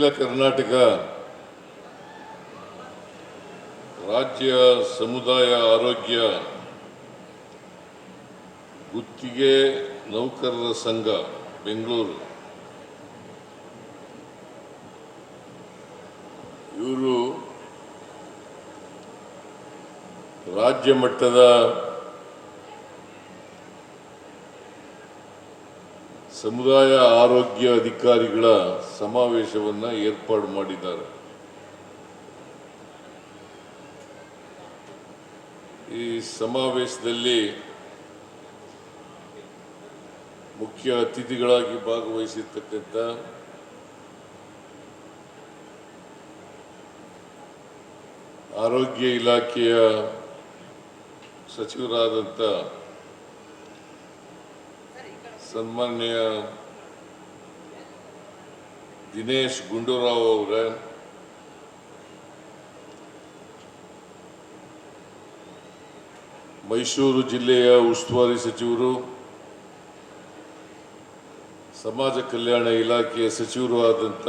ಅಖಿಲ ಕರ್ನಾಟಕ ರಾಜ್ಯ ಸಮುದಾಯ ಆರೋಗ್ಯ ಗುತ್ತಿಗೆ ನೌಕರರ ಸಂಘ ಬೆಂಗಳೂರು. ಇವರು ರಾಜ್ಯ ಮಟ್ಟದ ಸಮುದಾಯ ಆರೋಗ್ಯ ಅಧಿಕಾರಿಗಳ ಸಮಾವೇಶವನ್ನು ಏರ್ಪಾಡು ಮಾಡಿದ್ದಾರೆ. ಈ ಸಮಾವೇಶದಲ್ಲಿ ಮುಖ್ಯ ಅತಿಥಿಗಳಾಗಿ ಭಾಗವಹಿಸಿರ್ತಕ್ಕಂಥ ಆರೋಗ್ಯ ಇಲಾಖೆಯ ಸಚಿವರಾದಂಥ ಸನ್ಮಾನ್ಯ ದಿನೇಶ್ ಗುಂಡೂರಾವ್ ಅವರ. ಮೈಸೂರು ಜಿಲ್ಲೆಯ ಉಸ್ತುವಾರಿ ಸಚಿವರು, ಸಮಾಜ ಕಲ್ಯಾಣ ಇಲಾಖೆಯ ಸಚಿವರು ಆದಂಥ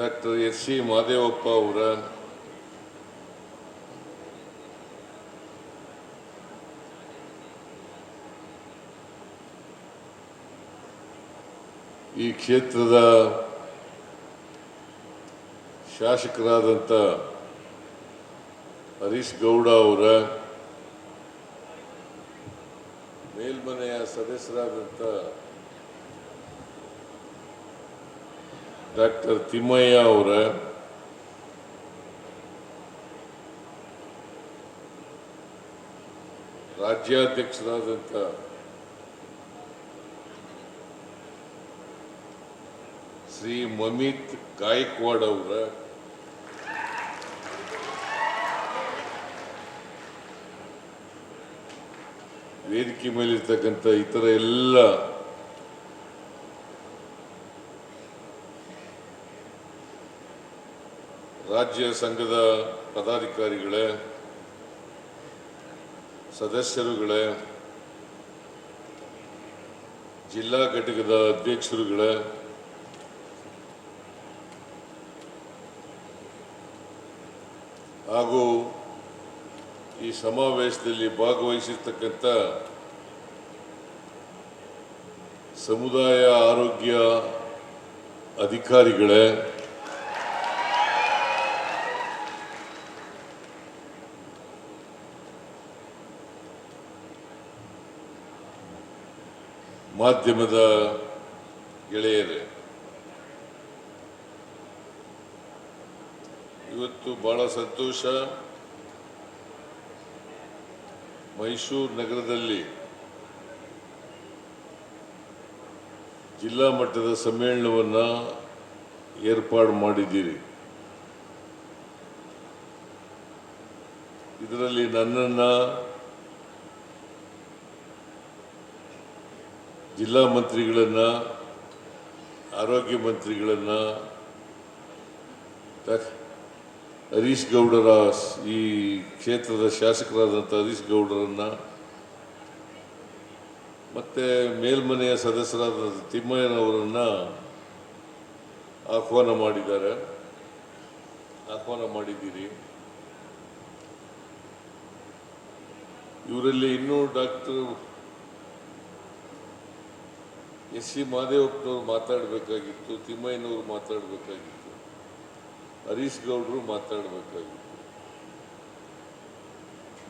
ಡಾಕ್ಟರ್ ಎಸ್ ಸಿ ಮಾದೇವಪ್ಪ ಅವರ. ಈ ಕ್ಷೇತ್ರದ ಶಾಸಕರಾದಂಥ ಹರೀಶ್ ಗೌಡ ಅವರ ಮೇಲ್ಮನೆಯ ಸದಸ್ಯರಾದಂಥ ಡಾಕ್ಟರ್ ತಿಮ್ಮಯ್ಯ ಅವರ ರಾಜ್ಯಾಧ್ಯಕ್ಷರಾದಂಥ ಶ್ರೀ ಮಮಿತ್ ಗಾಯಕ್ವಾಡ್ ಅವರ. ವೇದಿಕೆ ಮೇಲಿರ್ತಕ್ಕಂಥ ಇತರ ಎಲ್ಲ ರಾಜ್ಯ ಸಂಘದ ಪದಾಧಿಕಾರಿಗಳೇ, ಸದಸ್ಯರುಗಳೇ, ಜಿಲ್ಲಾ ಘಟಕದ ಅಧ್ಯಕ್ಷರುಗಳೇ ಹಾಗೂ ಈ ಸಮಾವೇಶದಲ್ಲಿ ಭಾಗವಹಿಸಿರ್ತಕ್ಕಂಥ ಸಮುದಾಯ ಆರೋಗ್ಯ ಅಧಿಕಾರಿಗಳೇ ಮಾಧ್ಯಮದ ಗೆಳೆಯರೇ ಇವತ್ತು ಬಹಳ ಸಂತೋಷ. ಮೈಸೂರು ನಗರದಲ್ಲಿ ಜಿಲ್ಲಾ ಮಟ್ಟದ ಸಮ್ಮೇಳನವನ್ನು ಏರ್ಪಾಡು ಮಾಡಿದ್ದೀರಿ. ಇದರಲ್ಲಿ ನನ್ನನ್ನು ಜಿಲ್ಲಾ ಮಂತ್ರಿಗಳನ್ನು, ಆರೋಗ್ಯ ಮಂತ್ರಿಗಳನ್ನು ಹರೀಶ್ ಗೌಡರ ಈ ಕ್ಷೇತ್ರದ ಶಾಸಕರಾದಂಥ ಹರೀಶ್ ಗೌಡರನ್ನ ಮತ್ತೆ ಮೇಲ್ಮನೆಯ ಸದಸ್ಯರಾದ ತಿಮ್ಮಯ್ಯನವರನ್ನು ಆಹ್ವಾನ ಮಾಡಿದ್ದಾರೆ. ಆಹ್ವಾನ ಮಾಡಿದ್ದೀರಿ. ಇವರಲ್ಲಿ ಇನ್ನೂ ಡಾಕ್ಟರ್ ಎಸ್ ಸಿ ಮಹದೇವಪ್ಪನವರು ಮಾತಾಡಬೇಕಾಗಿತ್ತು, ತಿಮ್ಮಯ್ಯನವರು ಮಾತಾಡಬೇಕಾಗಿತ್ತು. ಹರೀಶ್ ಗೌಡರು ಮಾತಾಡಬೇಕಾಗಿತ್ತು.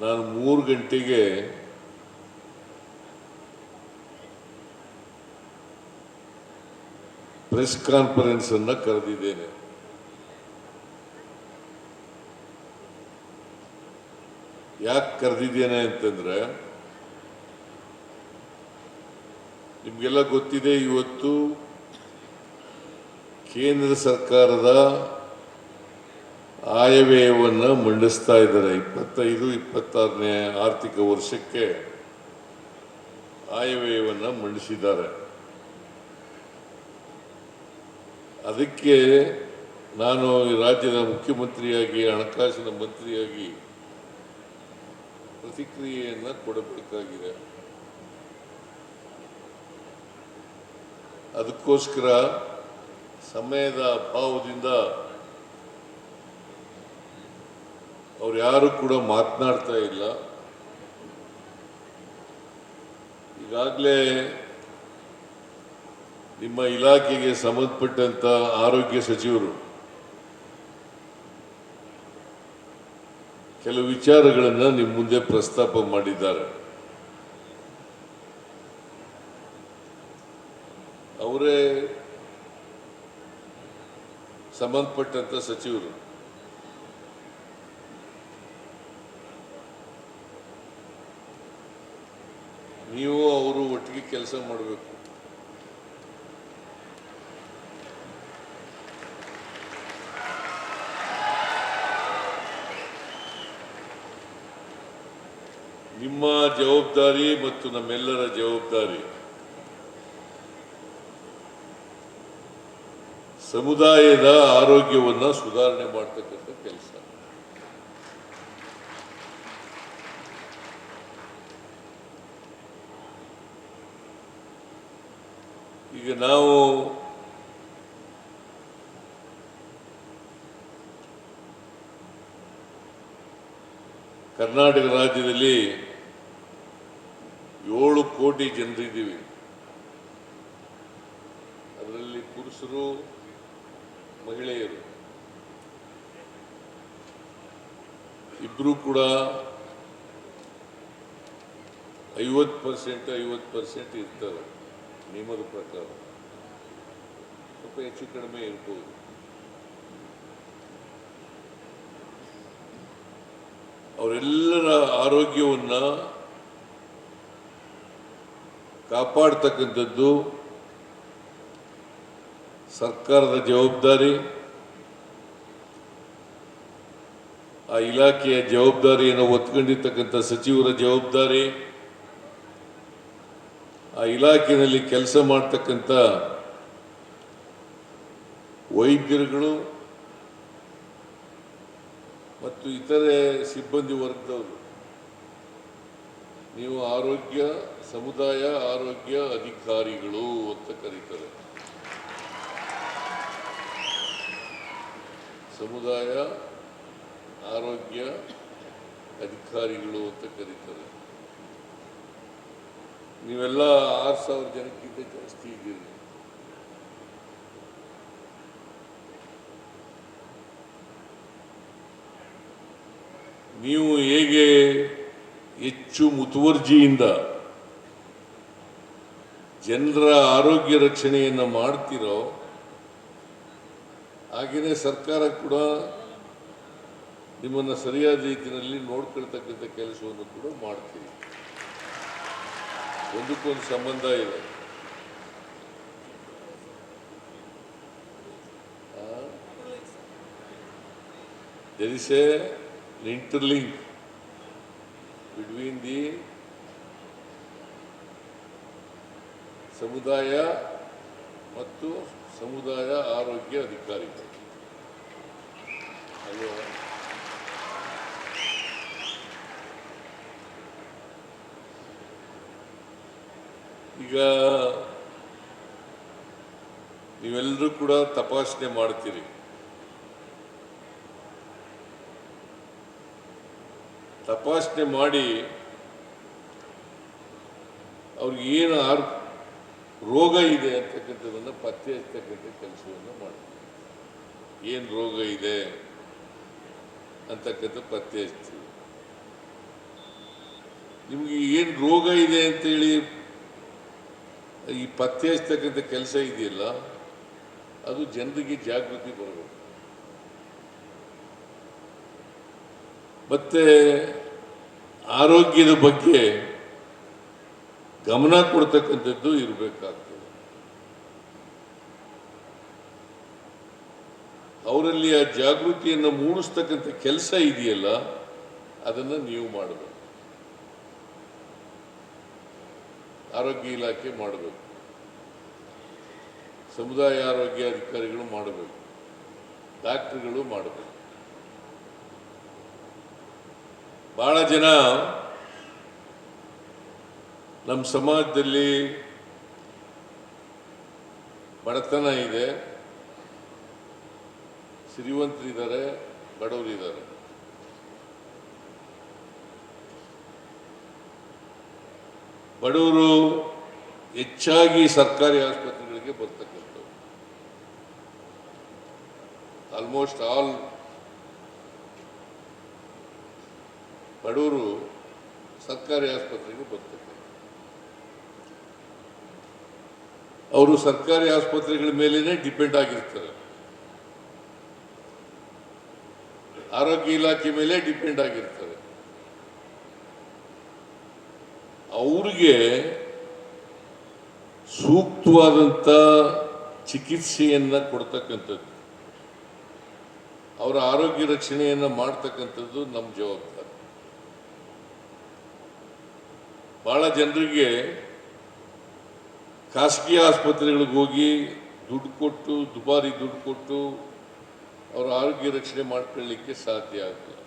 ನಾನು ಮೂರು ಗಂಟೆಗೆ ಪ್ರೆಸ್ ಕಾನ್ಫರೆನ್ಸ್ ಅನ್ನ ಕರೆದಿದ್ದೇನೆ. ಯಾಕೆ ಕರೆದಿದ್ದೇನೆ ಅಂತಂದ್ರೆ, ನಿಮಗೆಲ್ಲ ಗೊತ್ತಿದೆ ಇವತ್ತು ಕೇಂದ್ರ ಸರ್ಕಾರದ ಆಯವ್ಯಯವನ್ನು ಮಂಡಿಸ್ತಾ ಇದ್ದಾರೆ. ಇಪ್ಪತ್ತೈದು, ಇಪ್ಪತ್ತಾರನೇ ಆರ್ಥಿಕ ವರ್ಷಕ್ಕೆ ಆಯವ್ಯಯವನ್ನು ಮಂಡಿಸಿದ್ದಾರೆ. ಅದಕ್ಕೆ ನಾನು ರಾಜ್ಯದ ಮುಖ್ಯಮಂತ್ರಿಯಾಗಿ, ಹಣಕಾಸಿನ ಮಂತ್ರಿಯಾಗಿ ಪ್ರತಿಕ್ರಿಯೆಯನ್ನು ಕೊಡಬೇಕಾಗಿದೆ. ಅದಕ್ಕೋಸ್ಕರ ಸಮಯದ ಅಭಾವದಿಂದ ಅವ್ರು ಯಾರು ಕೂಡ ಮಾತನಾಡ್ತಾ ಇಲ್ಲ. ಈಗಾಗಲೇ ನಿಮ್ಮ ಇಲಾಖೆಗೆ ಸಂಬಂಧಪಟ್ಟಂತ ಆರೋಗ್ಯ ಸಚಿವರು ಕೆಲವು ವಿಚಾರಗಳನ್ನು ನಿಮ್ಮ ಮುಂದೆ ಪ್ರಸ್ತಾಪ ಮಾಡಿದ್ದಾರೆ. ಅವರೇ ಸಂಬಂಧಪಟ್ಟಂತ ಸಚಿವರು ನೀವು ಅವರು ಒಟ್ಟಿಗೆ ಕೆಲಸ ಮಾಡಬೇಕು. ನಿಮ್ಮ ಜವಾಬ್ದಾರಿ ಮತ್ತು ನಮ್ಮೆಲ್ಲರ ಜವಾಬ್ದಾರಿ. ಸಮುದಾಯದ ಆರೋಗ್ಯವನ್ನು ಸುಧಾರಣೆ ಮಾಡ್ತಕ್ಕಂಥ ಕೆಲಸ. ಈಗ ನಾವು ಕರ್ನಾಟಕ ರಾಜ್ಯದಲ್ಲಿ ಏಳು ಕೋಟಿ ಜನರಿದ್ದೀವಿ. ಅದರಲ್ಲಿ ಪುರುಷರು, ಮಹಿಳೆಯರು. ಇಬ್ಬರು ಕೂಡ ಐವತ್ತು ಪರ್ಸೆಂಟ್ ಐವತ್ತು ಪರ್ಸೆಂಟ್ ಇರ್ತಾರೆ. ನಿಯಮದ ಪ್ರಕಾರ ಸ್ವಲ್ಪ ಹೆಚ್ಚು ಕಡಿಮೆ ಇರ್ಬೋದು. ಅವರೆಲ್ಲರ ಆರೋಗ್ಯವನ್ನ ಕಾಪಾಡ್ತಕ್ಕಂಥದ್ದು ಸರ್ಕಾರದ ಜವಾಬ್ದಾರಿ, ಆ ಇಲಾಖೆಯ ಜವಾಬ್ದಾರಿಯನ್ನು ಒತ್ಕೊಂಡಿರ್ತಕ್ಕಂಥ ಸಚಿವರ ಜವಾಬ್ದಾರಿ ಇಲಾಖೆಯಲ್ಲಿ ಕೆಲಸ ಮಾಡ್ತಕ್ಕಂಥ ವೈದ್ಯರುಗಳು ಮತ್ತು ಇತರೆ ಸಿಬ್ಬಂದಿ ವರ್ಗದವರು. ನೀವು ಆರೋಗ್ಯ, ಸಮುದಾಯ ಆರೋಗ್ಯ ಅಧಿಕಾರಿಗಳು ಅಂತ ಕರೀತಾರೆ. ಸಮುದಾಯ, ಆರೋಗ್ಯ ಅಧಿಕಾರಿಗಳು ಅಂತ ಕರೀತಾರೆ. ನೀವೆಲ್ಲ ಆರು ಸಾವಿರ ಜನಕ್ಕಿಂತ ಜಾಸ್ತಿ ಇದ್ದೀರಿ. ನೀವು ಹೇಗೆ ಹೆಚ್ಚು ಮುತುವರ್ಜಿಯಿಂದ ಜನರ ಆರೋಗ್ಯ ರಕ್ಷಣೆಯನ್ನು ಮಾಡ್ತಿರೋ ಹಾಗೆಯೇ ಸರ್ಕಾರ ಕೂಡ ನಿಮ್ಮನ್ನು ಸರಿಯಾದ ರೀತಿಯಲ್ಲಿ ನೋಡ್ಕೊಳ್ತಕ್ಕಂಥ ಕೆಲಸವನ್ನು ಕೂಡ ಮಾಡ್ತೀವಿ ಒಂದಕ್ಕೊಂದು ಸಂಬಂಧ ಇದೆ. there is a interlink between the ಸಮುದಾಯ ಮತ್ತು ಸಮುದಾಯ ಆರೋಗ್ಯ ಅಧಿಕಾರಿಗಳು. ಅಲ್ವಾ? ಈಗ ನೀವೆಲ್ಲರೂ ಕೂಡ ತಪಾಸಣೆ ಮಾಡ್ತೀರಿ. ತಪಾಸಣೆ ಮಾಡಿ ಅವ್ರಿಗೆ ಏನು ಆರ್ ರೋಗ ಇದೆ ಅಂತಕ್ಕಂಥದ್ದನ್ನು ಪತ್ತೆ ಹಚ್ಚತಕ್ಕಂಥ ಕೆಲಸವನ್ನು ಮಾಡ್ತೀವಿ ಏನು ರೋಗ ಇದೆ ಅಂತಕ್ಕಂಥ ಪತ್ತೆ ಹಚ್ತೀವಿ ನಿಮಗೆ ಏನು ರೋಗ ಇದೆ ಅಂತೇಳಿ ಈ ಪತ್ತೆ ಹಚ್ಚತಕ್ಕಂಥ ಕೆಲಸ ಇದೆಯಲ್ಲ, ಅದು ಜನರಿಗೆ ಜಾಗೃತಿ ಬರಬೇಕು ಮತ್ತೆ ಆರೋಗ್ಯದ ಬಗ್ಗೆ ಗಮನ ಕೊಡ್ತಕ್ಕಂಥದ್ದು ಇರಬೇಕಾಗ್ತದೆ. ಅವರಲ್ಲಿ ಆ ಜಾಗೃತಿಯನ್ನು ಮೂಡಿಸ್ತಕ್ಕಂಥ ಕೆಲಸ ಇದೆಯಲ್ಲ, ಅದನ್ನು ನೀವು ಮಾಡಬೇಕು. ಆರೋಗ್ಯ ಇಲಾಖೆ ಮಾಡಬೇಕು. ಸಮುದಾಯ ಆರೋಗ್ಯ ಅಧಿಕಾರಿಗಳು ಮಾಡಬೇಕು. ಡಾಕ್ಟ್ರುಗಳು ಮಾಡಬೇಕು. ಬಹಳ ಜನ ನಮ್ಮ ಸಮಾಜದಲ್ಲಿ ಬಡತನ ಇದೆ. ಸಿರಿವಂತರಿದ್ದಾರೆ ಬಡವರಿದ್ದಾರೆ. ಬಡವರು ಹೆಚ್ಚಾಗಿ ಸರ್ಕಾರಿ ಆಸ್ಪತ್ರೆಗಳಿಗೆ ಬರ್ತಕ್ಕಂಥವ್ರು. ಆಲ್ಮೋಸ್ಟ್ ಆಲ್ ಬಡವರು ಸರ್ಕಾರಿ ಆಸ್ಪತ್ರೆಗೆ ಬರ್ತಕ್ಕಂಥ ಅವರು ಸರ್ಕಾರಿ ಆಸ್ಪತ್ರೆಗಳ ಮೇಲೇನೆ ಡಿಪೆಂಡ್ ಆಗಿರ್ತಾರೆ. ಆರೋಗ್ಯ ಇಲಾಖೆ ಮೇಲೆ ಡಿಪೆಂಡ್ ಆಗಿರ್ತಾರೆ. ಅವ್ರಿಗೆ ಸೂಕ್ತವಾದಂಥ ಚಿಕಿತ್ಸೆಯನ್ನು ಕೊಡ್ತಕ್ಕಂಥದ್ದು. ಅವರ ಆರೋಗ್ಯ ರಕ್ಷಣೆಯನ್ನು ಮಾಡ್ತಕ್ಕಂಥದ್ದು ನಮ್ಮ ಜವಾಬ್ದಾರಿ. ಭಾಳ ಜನರಿಗೆ ಖಾಸಗಿ ಆಸ್ಪತ್ರೆಗಳಿಗೆ ಹೋಗಿ ದುಡ್ಡು ಕೊಟ್ಟು, ದುಬಾರಿ ದುಡ್ಡು ಕೊಟ್ಟು ಅವರ ಆರೋಗ್ಯ ರಕ್ಷಣೆ ಮಾಡ್ಕೊಳ್ಳಿಕ್ಕೆ ಸಾಧ್ಯ ಆಗಲ್ಲ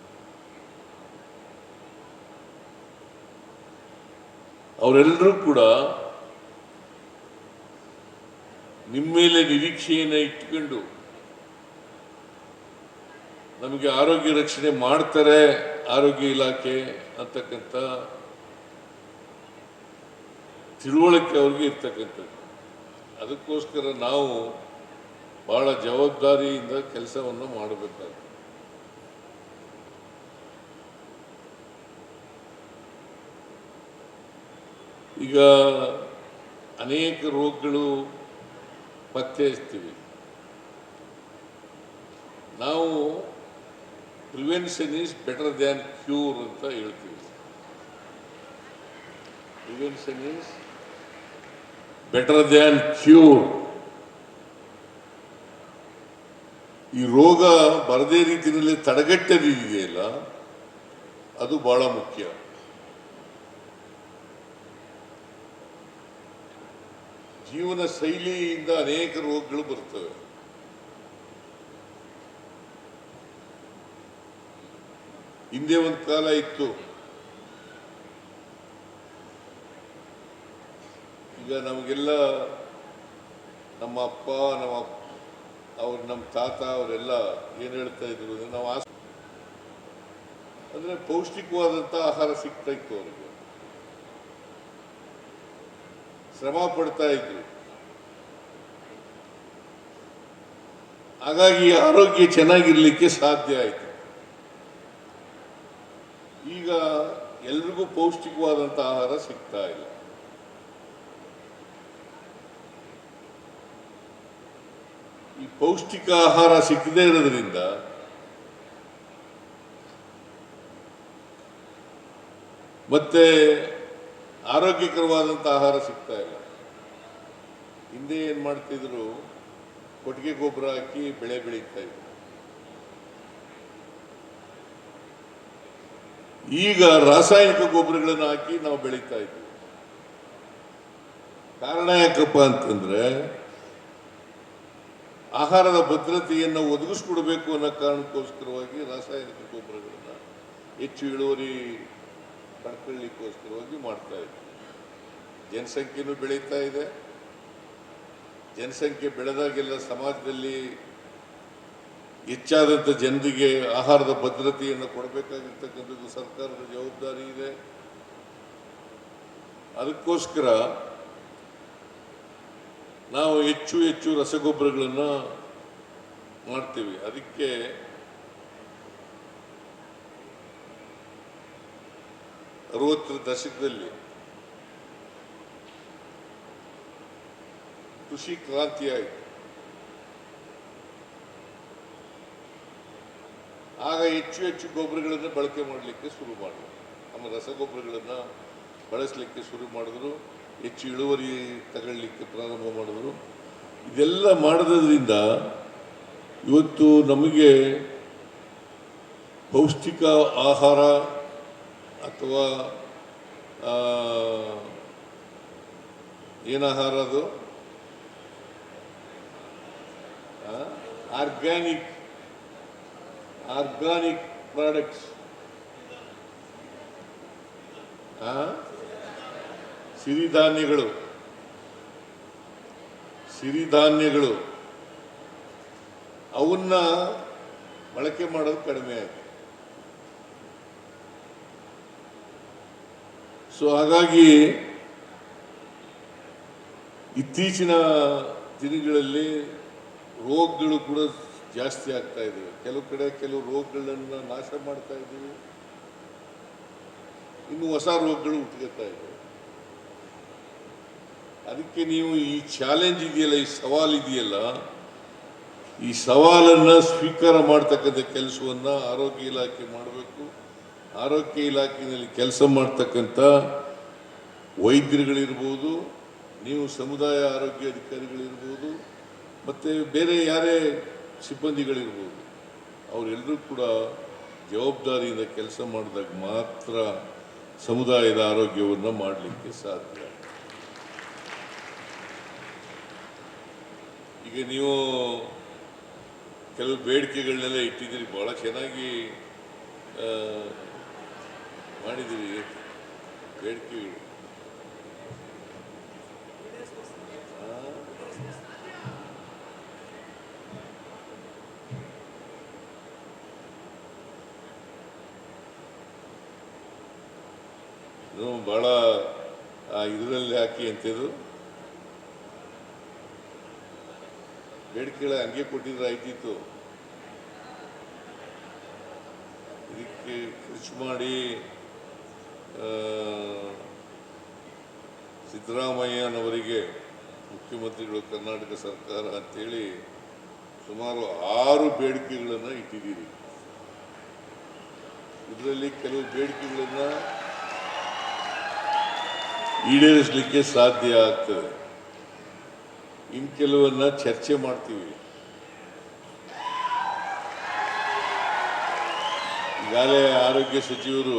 ಅವರೆಲ್ಲರೂ ಕೂಡ ನಿಮ್ಮ ಮೇಲೆ ನಿರೀಕ್ಷೆಯನ್ನು ಇಟ್ಕೊಂಡು ನಮಗೆ ಆರೋಗ್ಯ ರಕ್ಷಣೆ ಮಾಡ್ತಾರೆ ಆರೋಗ್ಯ ಇಲಾಖೆ ಅಂತಕ್ಕಂಥ ತಿಳುವಳಿಕೆ ಅವ್ರಿಗೆ ಇರ್ತಕ್ಕಂಥದ್ದು. ಅದಕ್ಕೋಸ್ಕರ ನಾವು ಬಹಳ ಜವಾಬ್ದಾರಿಯಿಂದ ಕೆಲಸವನ್ನು ಮಾಡಬೇಕಾಗ್ತದೆ. ಈಗ ಅನೇಕ ರೋಗಗಳು ಪತ್ತೆ ನಾವು prevention is better than cure ಅಂತ ಹೇಳ್ತೀವಿ. Prevention is better than cure ಈ ರೋಗ ಬರದೇ ರೀತಿಯಲ್ಲಿ ತಡೆಗಟ್ಟದಿದೆಯಲ್ಲ, ಅದು ಬಹಳ ಮುಖ್ಯ. ಜೀವನ ಶೈಲಿಯಿಂದ ಅನೇಕ ರೋಗಗಳು ಬರ್ತವೆ. ಹಿಂದೆ ಒಂದು ಕಾಲ ಇತ್ತು. ಈಗ ನಮಗೆಲ್ಲ ನಮ್ಮ ಅಪ್ಪ, ನಮ್ಮ ಅವ್ರು ನಮ್ಮ ತಾತ ಅವರೆಲ್ಲ ಏನು ಹೇಳ್ತಾ ಇದ್ರು ನಾವು ಆಸ್, ಅಂದ್ರೆ ಪೌಷ್ಟಿಕವಾದಂಥ ಆಹಾರ ಸಿಗ್ತಾ ಇತ್ತು ಅವ್ರಿಗೆ. ಶ್ರಮ ಪಡ್ತಾ ಇದ್ರು. ಹಾಗಾಗಿ ಆರೋಗ್ಯ ಚೆನ್ನಾಗಿರ್ಲಿಕ್ಕೆ ಸಾಧ್ಯ ಆಯಿತು. ಈಗ ಎಲ್ರಿಗೂ ಪೌಷ್ಟಿಕವಾದಂಥ ಆಹಾರ ಸಿಗ್ತಾ ಇಲ್ಲ. ಈ ಪೌಷ್ಟಿಕ ಆಹಾರ ಸಿಕ್ಕದೇ ಇರೋದ್ರಿಂದ ಮತ್ತೆ ಆರೋಗ್ಯಕರವಾದಂಥ ಆಹಾರ ಸಿಗ್ತಾ ಇಲ್ಲ. ಹಿಂದೆ ಏನು ಮಾಡ್ತಿದ್ರು? ಕೊಟ್ಟಿಗೆ ಗೊಬ್ಬರ ಹಾಕಿ ಬೆಳೆ ಬೆಳೀತಾ ಇದ್ರು ಈಗ ರಾಸಾಯನಿಕ ಗೊಬ್ಬರಗಳನ್ನು ಹಾಕಿ ನಾವು ಬೆಳೀತಾ ಇದ್ವಿ ಕಾರಣ ಯಾಕಪ್ಪ ಅಂತಂದ್ರೆ ಆಹಾರದ ಭದ್ರತೆಯನ್ನು ಒದಗಿಸ್ಕೊಡ್ಬೇಕು ಅನ್ನೋ ಕಾರಣಕ್ಕೋಸ್ಕರವಾಗಿ ರಾಸಾಯನಿಕ ಗೊಬ್ಬರಗಳನ್ನ ಹೆಚ್ಚು ಇಳುವರಿ ಪಡ್ಕೊಳ್ಳಿಕ್ಕೋಸ್ಕರವಾಗಿ ಮಾಡ್ತಾ ಇದ್ವಿ ಜನಸಂಖ್ಯೆನೂ ಬೆಳೀತಾ ಇದೆ. ಜನಸಂಖ್ಯೆ ಬೆಳೆದಾಗೆಲ್ಲ ಸಮಾಜದಲ್ಲಿ ಹೆಚ್ಚಾದಂಥ ಜನರಿಗೆ ಆಹಾರದ ಭದ್ರತೆಯನ್ನು ಕೊಡಬೇಕಾಗಿರ್ತಕ್ಕಂಥದ್ದು ಸರ್ಕಾರದ ಜವಾಬ್ದಾರಿ ಇದೆ. ಅದಕ್ಕೋಸ್ಕರ ನಾವು ಹೆಚ್ಚು ಹೆಚ್ಚು ರಸಗೊಬ್ಬರಗಳನ್ನು ಮಾಡ್ತೀವಿ. ಅದಕ್ಕೆ ಅರವತ್ತರ ದಶಕದಲ್ಲಿ ಕೃಷಿ ಕ್ರಾಂತಿ ಆಯಿತು ಆಗ ಹೆಚ್ಚು ಹೆಚ್ಚು ಗೊಬ್ಬರಗಳನ್ನು ಬಳಕೆ ಮಾಡಲಿಕ್ಕೆ ಶುರು ಮಾಡಿದ್ರು ನಮ್ಮ ರಸಗೊಬ್ಬರಗಳನ್ನು ಬಳಸಲಿಕ್ಕೆ ಶುರು ಮಾಡಿದ್ರು, ಹೆಚ್ಚು ಇಳುವರಿ ತಗೊಳ್ಳಿಕ್ಕೆ ಪ್ರಾರಂಭ ಮಾಡಿದ್ರು. ಇದೆಲ್ಲ ಮಾಡಿದ್ರಿಂದ ಇವತ್ತು ನಮಗೆ ಪೌಷ್ಟಿಕ ಆಹಾರ ಅಥವಾ ಏನು ಆಹಾರ ಅದು? ಆರ್ಗ್ಯಾನಿಕ್ ಆರ್ಗಾನಿಕ್ ಪ್ರಾಡಕ್ಟ್ಸ್ ಸಿರಿಧಾನ್ಯಗಳು. ಸಿರಿಧಾನ್ಯಗಳು. ಅವನ್ನ ಬಳಕೆ ಮಾಡೋದು ಕಡಿಮೆ ಆಗಿದೆ ಸೊ ಹಾಗಾಗಿ ಇತ್ತೀಚಿನ ದಿನಗಳಲ್ಲಿ ರೋಗಗಳು ಕೂಡ ಜಾಸ್ತಿ ಆಗ್ತಾ ಇದ್ದೀವಿ. ಕೆಲವು ಕಡೆ ಕೆಲವು ರೋಗಗಳನ್ನು ನಾಶ ಮಾಡ್ತಾ ಇದ್ದೀವಿ. ಇನ್ನು ಹೊಸ ರೋಗಗಳು ಹುಟ್ಟುತ್ತಾ ಇದ್ದಾವೆ. ಅದಕ್ಕೆ ನೀವು ಈ ಚಾಲೆಂಜ್ ಇದೆಯಲ್ಲ, ಈ ಸವಾಲ್ ಇದೆಯಲ್ಲ, ಈ ಸವಾಲನ್ನ ಸ್ವೀಕಾರ ಮಾಡ್ತಕ್ಕಂಥ ಕೆಲಸವನ್ನ ಆರೋಗ್ಯ ಇಲಾಖೆ ಮಾಡಬೇಕು. ಆರೋಗ್ಯ ಇಲಾಖೆಯಲ್ಲಿ ಕೆಲಸ ಮಾಡ್ತಕ್ಕಂಥ ವೈದ್ಯರುಗಳಿರ್ಬೋದು, ನೀವು ಸಮುದಾಯ ಆರೋಗ್ಯ ಅಧಿಕಾರಿಗಳಿರ್ಬೋದು ಮತ್ತು ಬೇರೆ ಯಾರೇ ಸಿಬ್ಬಂದಿಗಳಿರ್ಬೋದು ಅವರೆಲ್ಲರೂ ಕೂಡ ಜವಾಬ್ದಾರಿಯಿಂದ ಕೆಲಸ ಮಾಡಿದಾಗ ಮಾತ್ರ ಸಮುದಾಯದ ಆರೋಗ್ಯವನ್ನು ಮಾಡಲಿಕ್ಕೆ ಸಾಧ್ಯ. ಈಗ ನೀವು ಕೆಲವು ಬೇಡಿಕೆಗಳನ್ನೆಲ್ಲ ಇಟ್ಟಿದ್ದೀರಿ ಭಾಳ ಚೆನ್ನಾಗಿ ಮಾಡಿದ್ದೀರಿ. ಬೇಡಿಕೆಗಳು ಭಾಳ ಇದರಲ್ಲಿ ಹಾಕಿ ಅಂತಿದ್ರು. ಬೇಡಿಕೆಗಳ ಹಂಗೆ ಕೊಟ್ಟಿದ್ರೆ ಆಯ್ತಿತ್ತು. ಇದಕ್ಕೆ ಖರ್ಚು ಮಾಡಿ ಸಿದ್ದರಾಮಯ್ಯನವರಿಗೆ ಮುಖ್ಯಮಂತ್ರಿಗಳು ಕರ್ನಾಟಕ ಸರ್ಕಾರ ಅಂತೇಳಿ ಸುಮಾರು ಆರು ಬೇಡಿಕೆಗಳನ್ನು ಇಟ್ಟಿದ್ದೀರಿ. ಇದರಲ್ಲಿ ಕೆಲವು ಬೇಡಿಕೆಗಳನ್ನು ಈಡೇರಿಸಲಿಕ್ಕೆ ಸಾಧ್ಯ ಆಗ್ತದೆ. ಇನ್ನು ಕೆಲವನ್ನ ಚರ್ಚೆ ಮಾಡ್ತೀವಿ. ಈಗಾಗಲೇ ಆರೋಗ್ಯ ಸಚಿವರು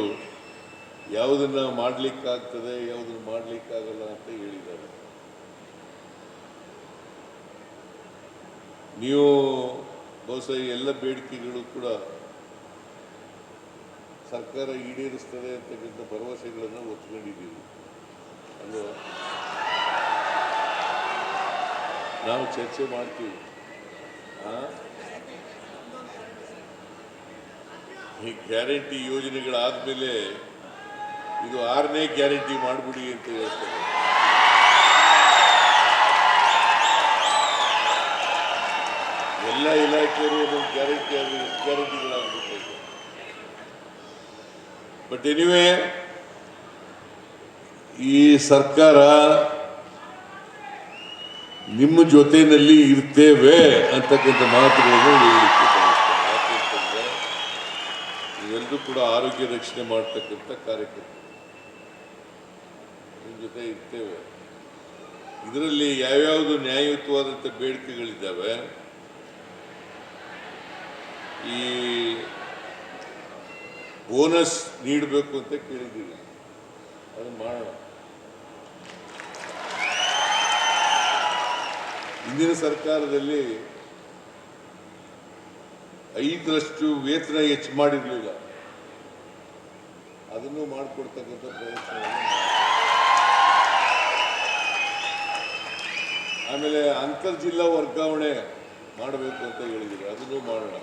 ಯಾವುದನ್ನ ಮಾಡಲಿಕ್ಕಾಗ್ತದೆ, ಯಾವುದನ್ನ ಮಾಡಲಿಕ್ಕಾಗಲ್ಲ ಅಂತ ಹೇಳಿದ್ದಾರೆ. ನೀವು ಬಹುಶಃ ಎಲ್ಲ ಬೇಡಿಕೆಗಳು ಕೂಡ ಸರ್ಕಾರ ಈಡೇರಿಸ್ತದೆ ಅಂತಕ್ಕಂಥ ಭರವಸೆಗಳನ್ನು ಒತ್ಕೊಂಡಿದ್ದೀವಿ ಅಲ್ವಾ ನಾವು ಚರ್ಚೆ ಮಾಡ್ತೀವಿ? ಈ ಗ್ಯಾರಂಟಿ ಯೋಜನೆಗಳಾದ್ಮೇಲೆ ಇದು ಆರನೇ ಗ್ಯಾರಂಟಿ ಮಾಡಿಬಿಡಿ ಅಂತ ಹೇಳ್ತಾರೆ. ಎಲ್ಲ ಇಲಾಖೆಯವರು ಒಂದೊಂದು ಗ್ಯಾರಂಟಿ ಗ್ಯಾರಂಟಿಗಳಾಗ್ಬಿಟ್ಟಿದೆ ಬಟ್ ಎನಿವೆ ಈ ಸರ್ಕಾರ ನಿಮ್ಮ ಜೊತೆಯಲ್ಲಿ ಇರ್ತೇವೆ ಅಂತಕ್ಕಂಥ ಮಾತುಗಳನ್ನು ಹೇಳಲಿಕ್ಕೆ ನೀವೆಲ್ಲರೂ ಕೂಡ ಆರೋಗ್ಯ ರಕ್ಷಣೆ ಮಾಡ್ತಕ್ಕಂಥ ಕಾರ್ಯಕರ್ತರು. ನಿಮ್ಮ ಜೊತೆ ಇರ್ತೇವೆ. ಇದರಲ್ಲಿ ಯಾವ್ಯಾವುದು ನ್ಯಾಯಯುತವಾದಂಥ ಬೇಡಿಕೆಗಳಿದ್ದಾವೆ? ಈ ಬೋನಸ್ ನೀಡಬೇಕು ಅಂತ ಕೇಳಿದ್ದೀವಿ. ಅದನ್ನು ಮಾಡೋಣ. ಹಿಂದಿನ ಸರ್ಕಾರದಲ್ಲಿ ಐದರಷ್ಟು ವೇತನ ಹೆಚ್ಚು ಮಾಡಿರಲಿಲ್ಲ ಅದನ್ನು ಮಾಡಿಕೊಡ್ತಕ್ಕಂಥ ಪ್ರಯತ್ನ ಆಮೇಲೆ ಅಂತರ್ ಜಿಲ್ಲಾ ವರ್ಗಾವಣೆ ಮಾಡಬೇಕು ಅಂತ ಹೇಳಿದ್ರು. ಅದನ್ನು ಮಾಡೋಣ.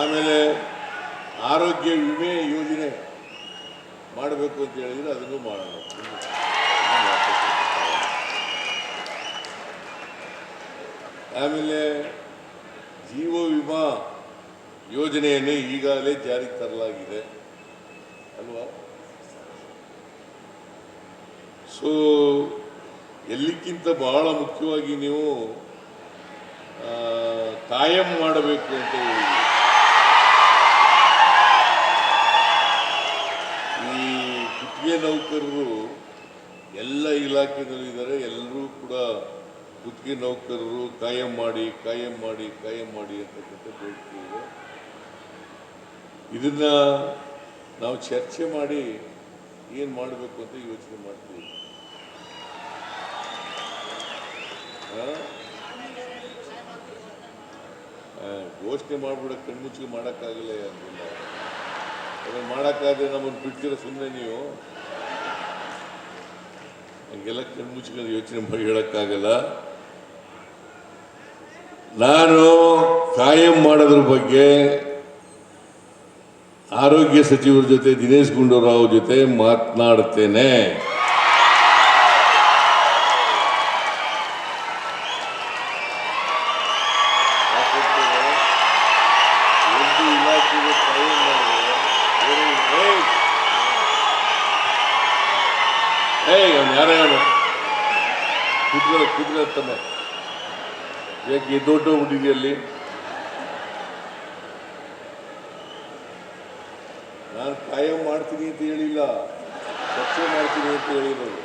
ಆಮೇಲೆ ಆರೋಗ್ಯ ವಿಮೆ ಯೋಜನೆ ಮಾಡಬೇಕು ಅಂತ ಹೇಳಿದರೆ ಅದನ್ನು ಮಾಡೋಣ. ಆಮೇಲೆ ಜೀವ ವಿಮಾ ಯೋಜನೆಯನ್ನು ಈಗಾಗಲೇ ಜಾರಿಗೆ ತರಲಾಗಿದೆ. ಅಲ್ವಾ? ಸೊ ಎಲ್ಲಿಕ್ಕಿಂತ ಬಹಳ ಮುಖ್ಯವಾಗಿ ನೀವು ಕಾಯಂ ಮಾಡಬೇಕು ಅಂತ ಹೇಳಿದ್ದೀರಿ. ನೌಕರರು ಎಲ್ಲ ಇಲಾಖೆದಲ್ಲಿ ಇದ್ದಾರೆ. ಎಲ್ಲರೂ ಕೂಡ ಗುತ್ತಿಗೆ ನೌಕರರು ಕಾಯಂ ಮಾಡಿ ಕಾಯಂ ಮಾಡಿ ಕಾಯಂ ಮಾಡಿ ಅಂತಕ್ಕಂಥ ಬೇಡಿಕೆ ಇದೆ ಇದನ್ನ ನಾವು ಚರ್ಚೆ ಮಾಡಿ ಏನು ಮಾಡಬೇಕು ಅಂತ ಯೋಚನೆ ಮಾಡ್ತೀವಿ. ಘೋಷಣೆ ಮಾಡಿಬಿಡ ಕಣ್ಮುಚ್ಚಿಗೆ ಮಾಡೋಕ್ಕಾಗಲ್ಲ ಅದನ್ನ ಅದನ್ನು ಮಾಡೋಕ್ಕಾದ್ರೆ ನಮ್ಮನ್ನು ಬಿಡ್ತೀರ ಸುಮ್ಮನೆ ನೀವು. ಹಂಗೆಲ್ಲ ಕಣ್ಮುಚ್ಕೊಂಡು ಯೋಚನೆ ಮಾಡಿ ಹೇಳೋಕ್ಕಾಗಲ್ಲ. ನಾನು ಕಾಯಂ ಮಾಡೋದ್ರ ಬಗ್ಗೆ ಆರೋಗ್ಯ ಸಚಿವರ ಜೊತೆ ದಿನೇಶ್ ಗುಂಡೂರಾವ್ ಜೊತೆ ಮಾತನಾಡ್ತೇನೆ ಯಾಕಂದ್ರೆ ಒಂದು ಇಲಾಖೆಗೆ ಕಾಯಂ ಮಾಡಿದ್ರೆ ಬೇರೆ- ಏಯ್! ಏಯ್ ಅವ್ನು ಯಾರ ಅವನು ಕುದುರೆ ಕುದುರೆ ತಮ್ಮ. ಯಾಕೆ ದೊಡ್ಡ ಹುಡುಗಿಯಲ್ಲಿ? ನಾನು ಕಾಯಂ ಮಾಡ್ತೀನಿ ಅಂತ ಹೇಳಿಲ್ಲ. ಸ್ವಚ್ಛ ಮಾಡ್ತೀನಿ ಅಂತ ಹೇಳಿರೋದು.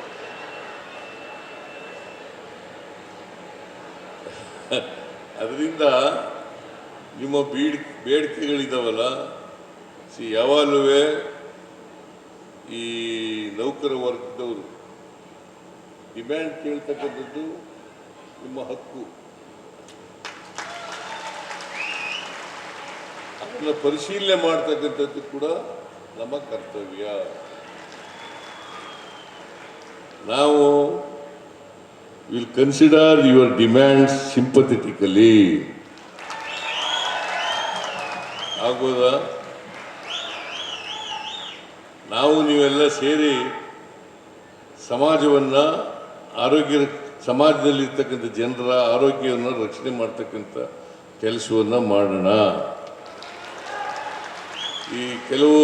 ಅದರಿಂದ ನಿಮ್ಮ ಬೀಡ್ ಬೇಡಿಕೆಗಳಿದ್ದಾವಲ್ಲ ಸಿ, ಯಾವಾಗಲೂ ಈ ನೌಕರ ವರ್ಗದವರು ಡಿಮ್ಯಾಂಡ್ ಕೇಳ್ತಕ್ಕಂಥದ್ದು ನಿಮ್ಮ ಹಕ್ಕು. ಅದನ್ನು ಪರಿಶೀಲನೆ ಮಾಡ್ತಕ್ಕಂಥದ್ದು ಕೂಡ ನಮ್ಮ ಕರ್ತವ್ಯ. ನಾವು will consider your demands sympathetically ಆಗೋದಾ ನಾವು ನೀವೆಲ್ಲ ಸೇರಿ ಸಮಾಜವನ್ನು ಆರೋಗ್ಯ, ಸಮಾಜದಲ್ಲಿರ್ತಕ್ಕಂಥ ಜನರ ಆರೋಗ್ಯವನ್ನು ರಕ್ಷಣೆ ಮಾಡ್ತಕ್ಕಂಥ ಕೆಲಸವನ್ನು ಮಾಡೋಣ. ಈ ಕೆಲವು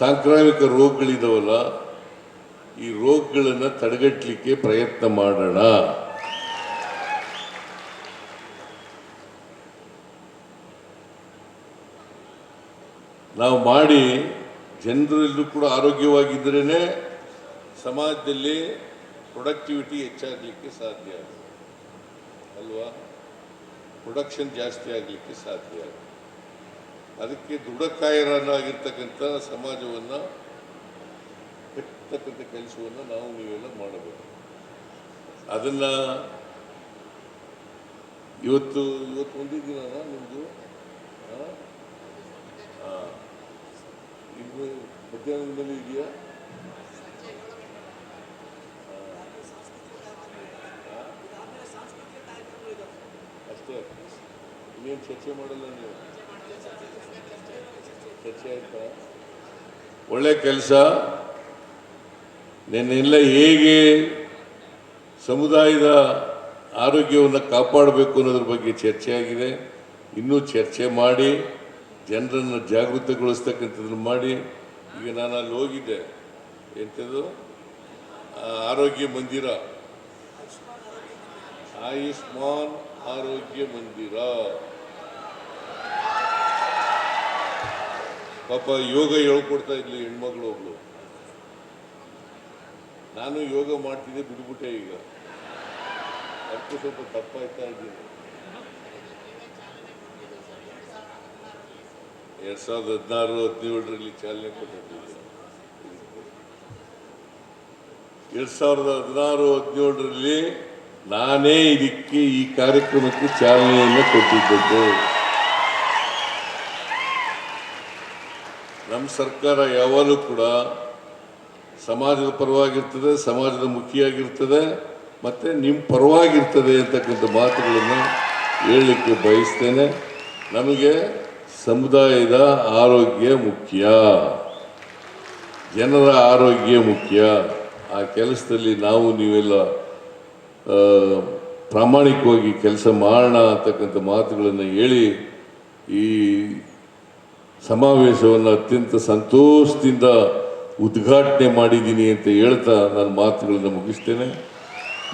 ಸಾಂಕ್ರಾಮಿಕ ರೋಗಗಳಿದಾವಲ್ಲ, ಈ ರೋಗಗಳನ್ನು ತಡೆಗಟ್ಟಲಿಕ್ಕೆ ಪ್ರಯತ್ನ ಮಾಡೋಣ. ನಾವು ಮಾಡಿ ಜನರೆಲ್ಲರೂ ಕೂಡ ಆರೋಗ್ಯವಾಗಿದ್ದರೇ ಸಮಾಜದಲ್ಲಿ ಪ್ರೊಡಕ್ಟಿವಿಟಿ ಹೆಚ್ಚಾಗಲಿಕ್ಕೆ ಸಾಧ್ಯ ಅಲ್ವಾ? ಪ್ರೊಡಕ್ಷನ್ ಜಾಸ್ತಿ ಆಗಲಿಕ್ಕೆ ಸಾಧ್ಯ ಅದಕ್ಕೆ ದೃಢಕಾಯರನ್ನಾಗಿರ್ತಕ್ಕಂಥ ಸಮಾಜವನ್ನು ಕಟ್ಟತಕ್ಕಂಥ ಕೆಲಸವನ್ನು ನಾವು ನೀವೆಲ್ಲ ಮಾಡಬೇಕು. ಅದನ್ನು ಇವತ್ತು ಇವತ್ತು ಒಂದಿದ್ದೀನ ನಿಮ್ಮದು ಇನ್ನು ಮಧ್ಯಾಹ್ನದ ಇದೆಯಾ? ಇನ್ನೇನು ಚರ್ಚೆ ಮಾಡಲ್ಲ ನೀವು? ಚರ್ಚೆ ಆಯ್ತಾ? ಒಳ್ಳೆ ಕೆಲಸ. ನಿನ್ನೆಲ್ಲ ಹೇಗೆ ಸಮುದಾಯದ ಆರೋಗ್ಯವನ್ನು ಕಾಪಾಡಬೇಕು ಅನ್ನೋದ್ರ ಬಗ್ಗೆ ಚರ್ಚೆ ಆಗಿದೆ. ಇನ್ನೂ ಚರ್ಚೆ ಮಾಡಿ, ಜನರನ್ನು ಜಾಗೃತಗೊಳಿಸ್ತಕ್ಕಂಥದ್ದನ್ನು ಮಾಡಿ. ಈಗ ನಾನು ಅಲ್ಲಿ ಹೋಗಿದ್ದೆ. ಎಂಥದ್ದು? ಆರೋಗ್ಯ ಮಂದಿರ. ಆಯುಷ್ಮಾನ್ ಆರೋಗ್ಯ ಮಂದಿರ. ಪಾಪ ಯೋಗ ಹೇಳ್ಕೊಡ್ತಾ ಇದ್ಲು ಹೆಣ್ಮಗಳು ಒಬ್ಳು. ನಾನು ಯೋಗ ಮಾಡ್ತಿದ್ದೆ ಬಿಡ್ಬಿಟ್ಟೆ ಈಗ. ಅದಕ್ಕೂ ಸ್ವಲ್ಪ ತಪ್ಪಾಯ್ತಾ ಇದ್ದೀನಿ. ಎರಡ್ ಸಾವಿರದ ಹದಿನಾರು, ಹದಿನೇಳರಲ್ಲಿ ಚಾಲನೆ ಕೊಟ್ಟಿದ್ದೆ. ಎರಡ್ ಸಾವಿರದ ಹದಿನಾರು, ಹದಿನೇಳರಲ್ಲಿ ನಾನೇ ಇದಕ್ಕೆ ಈ ಕಾರ್ಯಕ್ರಮಕ್ಕೆ ಚಾಲನೆಯನ್ನು ಕೊಟ್ಟಿದ್ದದ್ದು. ನಮ್ಮ ಸರ್ಕಾರ ಯಾವಾಗಲೂ ಕೂಡ ಸಮಾಜದ ಪರವಾಗಿರ್ತದೆ, ಸಮಾಜದ ಮುಖಿಯಾಗಿರ್ತದೆ, ಮತ್ತು ನಿಮ್ಮ ಪರವಾಗಿರ್ತದೆ ಅಂತಕ್ಕಂಥ ಮಾತುಗಳನ್ನು ಹೇಳಲಿಕ್ಕೆ ಬಯಸ್ತೇನೆ. ನಮಗೆ ಸಮುದಾಯದ ಆರೋಗ್ಯ ಮುಖ್ಯ. ಜನರ ಆರೋಗ್ಯ ಮುಖ್ಯ. ಆ ಕೆಲಸದಲ್ಲಿ ನಾವು ನೀವೆಲ್ಲ ಪ್ರಾಮಾಣಿಕವಾಗಿ ಕೆಲಸ ಮಾಡೋಣ ಅಂತಕ್ಕಂಥ ಮಾತುಗಳನ್ನು ಹೇಳಿ ಈ ಸಮಾವೇಶವನ್ನು ಅತ್ಯಂತ ಸಂತೋಷದಿಂದ ಉದ್ಘಾಟನೆ ಮಾಡಿದ್ದೀನಿ ಅಂತ ಹೇಳ್ತಾ ನಾನು ಮಾತುಗಳನ್ನು ಮುಗಿಸ್ತೇನೆ.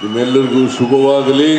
ನಿಮ್ಮೆಲ್ಲರಿಗೂ ಶುಭವಾಗಲಿ.